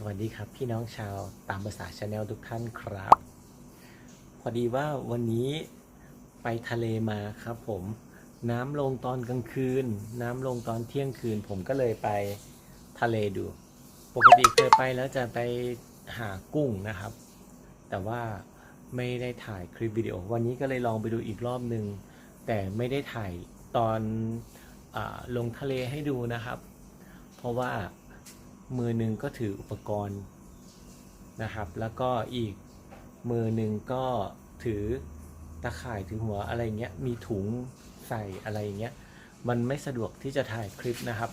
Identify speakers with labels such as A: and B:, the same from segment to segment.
A: สวัสดีครับพี่น้องชาวตามภาษาชาแนลทุกท่านครับ พอดีว่าวันนี้ไปทะเลมาครับผม น้ำลงตอนกลางคืน น้ำลงตอนเที่ยงคืน ผมก็เลยไปทะเลดู ปกติเคยไปแล้วจะไปหากุ้งนะครับ แต่ว่าไม่ได้ถ่ายคลิปวิดีโอ วันนี้ก็เลยลองไปดูอีกรอบหนึ่งแต่ไม่ได้ถ่ายตอนอลงทะเลให้ดูนะครับ เพราะว่า มือหนึ่งก็ถืออุปกรณ์นะครับ แล้วก็อีกมือหนึ่งก็ถือตะข่ายถือหัวอะไรเงี้ย มีถุงใส่อะไรเงี้ย มันไม่สะดวกที่จะถ่ายคลิปนะครับ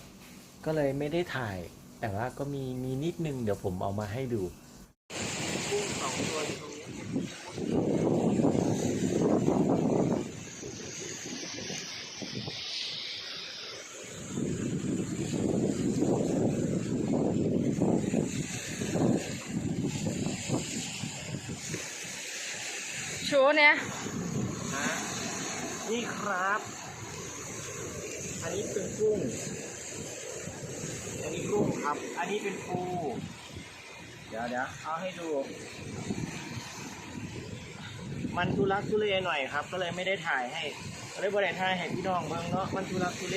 A: ก็เลยไม่ได้ถ่าย แต่ว่าก็มีมีนิดนึงเดี๋ยวผมเอามาให้ดูสองตัวอยู่ตรงนี้
B: ชูเนี่ย
A: นี่ครับ อันนี้เป็นกุ้ง อันนี้กุ้งครับ อันนี้เป็นปู เดี๋ยวเดี๋ยวเอาให้ดู มันทุลักทุเลหน่อยครับ ก็เลยไม่ได้ถ่ายให้ก็เลยบ่ได้ถ่ายให้พี่น้องเบิ่งเนาะ มันทุลักทุเล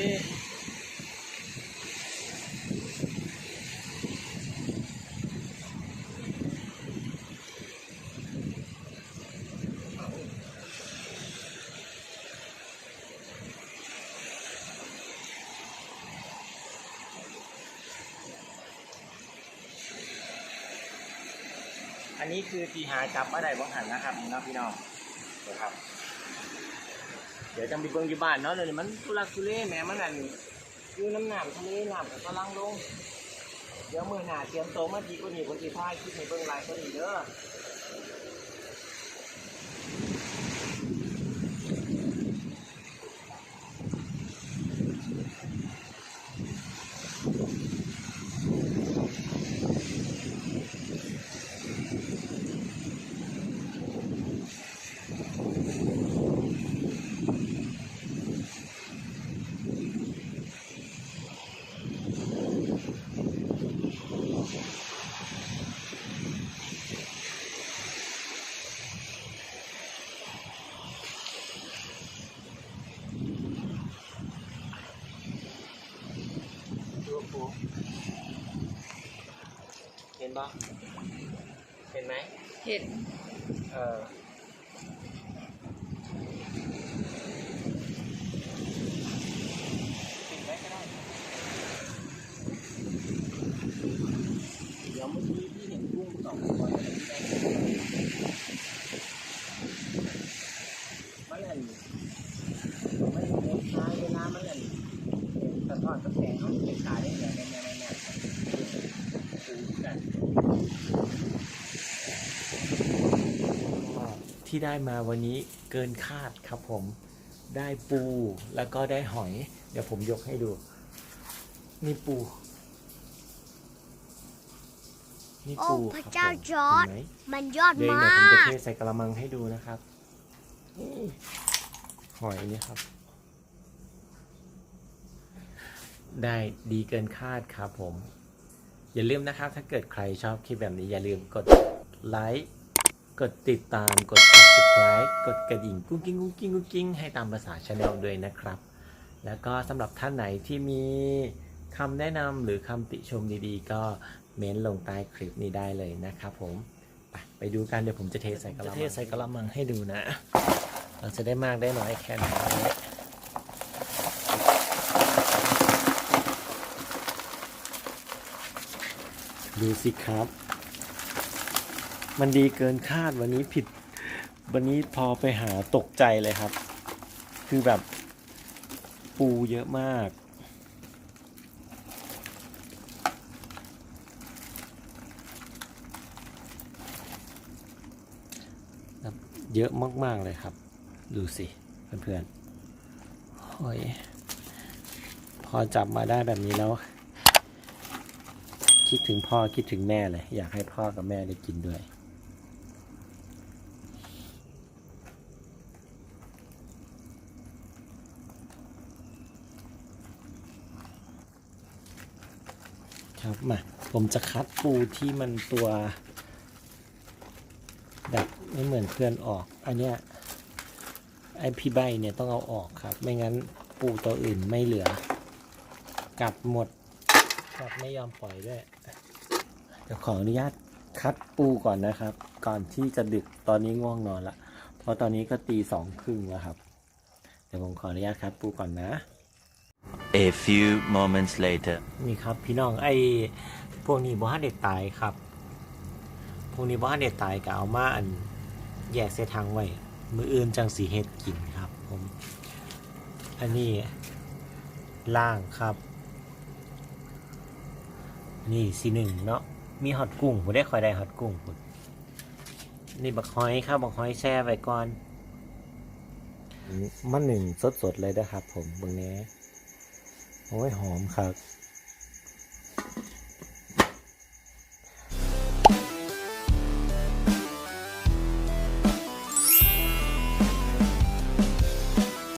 A: อันนี้คือตีหาจับมาได้บ้างหันนะครับนี่เนะพี่น้องนะครับ เดี๋ยวจะไปเบิ้งอยู่บ้านเนาะเลยวมันทุลักทุเลแหมมันอันอยู่น้ำหนามทะเลหนักก็ลังลง เดี๋ยวมือหนาเตรียมโตมาดีกว่านี้คนที่ท้ายคิดในเบิ้งหลายคนอีกเด้อ ปูเห็นปะเห็นไหม
B: เห็น
A: เออปิดไว้ก็ได้ เดี๋ยวเมื่อกี้พี่เห็นกุ้งสองตัวแต่ไม่ได้มันอันมันเห็นท้ายเวลามันอันสะท้อนกระแสเขาเป็นตาได้เนี่ยเนี่ยเนี่ยเนี่ยปูกัน ที่ได้มาวันนี้เกินคาดครับผมได้ปูแล้วก็ได้หอย เดี๋ยวผมยกให้ดู นี่ปู นี่
C: โอ้
A: ปู
C: พ
A: ค
C: ระ
A: รับ
C: เจ้า
A: ผม
C: จอร์ด
A: เห็นไหม
C: มันยอด
A: เดี๋ยว
C: มา
A: เดี๋ยวผมจะ
C: ก
A: เทใส่กระมังให้ดูนะครับนี่หอยนี่ครับ ได้ดีเกินคาดครับผม อย่าลืมนะครับ ถ้าเกิดใครชอบคลิปแบบนี้อย่าลืมกดไลค์ กดติดตามกด subscribe กดกระดิ่งกุ้งกิ้งกุ้งกิ้งกุ้งกิ้งให้ตามภาษาชาแนลด้วยนะครับ แล้วก็สำหรับท่านไหนที่มีคำแนะนำหรือคำติชมดีๆ ก็เม้นลงใต้คลิปนี้ได้เลยนะครับผมไปไปดูกันเดี๋ยวผมจะเทใส่กระมังจะเทใส่กระมังให้ดูนะ เราจะได้มากได้น้อยแค่ไหนดูสิครับ มันดีเกินคาดวันนี้ผิด วันนี้พอไปหาตกใจเลยครับ คือแบบปูเยอะมาก เยอะมาก ๆ เลยครับ ดูสิ เพื่อนๆโอ้ยพอจับมาได้แบบนี้แล้วคิดถึงพ่อคิดถึงแม่เลย อยากให้พ่อกับแม่ได้กินด้วย ครับมาผมจะคัดปูที่มันตัวแบบไม่เหมือนเพื่อนออก อันเนี้ยไอพี่ใบเนี่ยต้องเอาออกครับ ไม่งั้นปูตัวอื่นไม่เหลือ กลับหมดกลับไม่ยอมปล่อยด้วยเดี๋ยวขออนุญาตคัดปูก่อนนะครับ ก่อนที่จะดึกตอนนี้ง่วงนอนละเพราะตอนนี้ก็ตีสองครึ่งแล้วครับ เดี๋ยวผมขออนุญาตคัดปูก่อนนะ
C: A few moments later.
A: นี่ครับพี่น้องไอ้พวกนี้บ่ฮันเด็ดตายครับ พวกนี้บ่ฮันเด็ดตายก็เอามาอันแยกเส้ทางไว้ มืออื่นจังสีเฮ็ดกินครับผมอันนี้ล่างครับ นี่สีหนึ่งเนาะมีฮอตกุ้งผมได้คอยได้ฮอตกุ้งผมนี่บักฮอยครับบักฮอยแช่ไว้ก่อนมันหนึ่งสดๆเลยนะครับผมเบางแหนี้ โอ้ยหอมครับ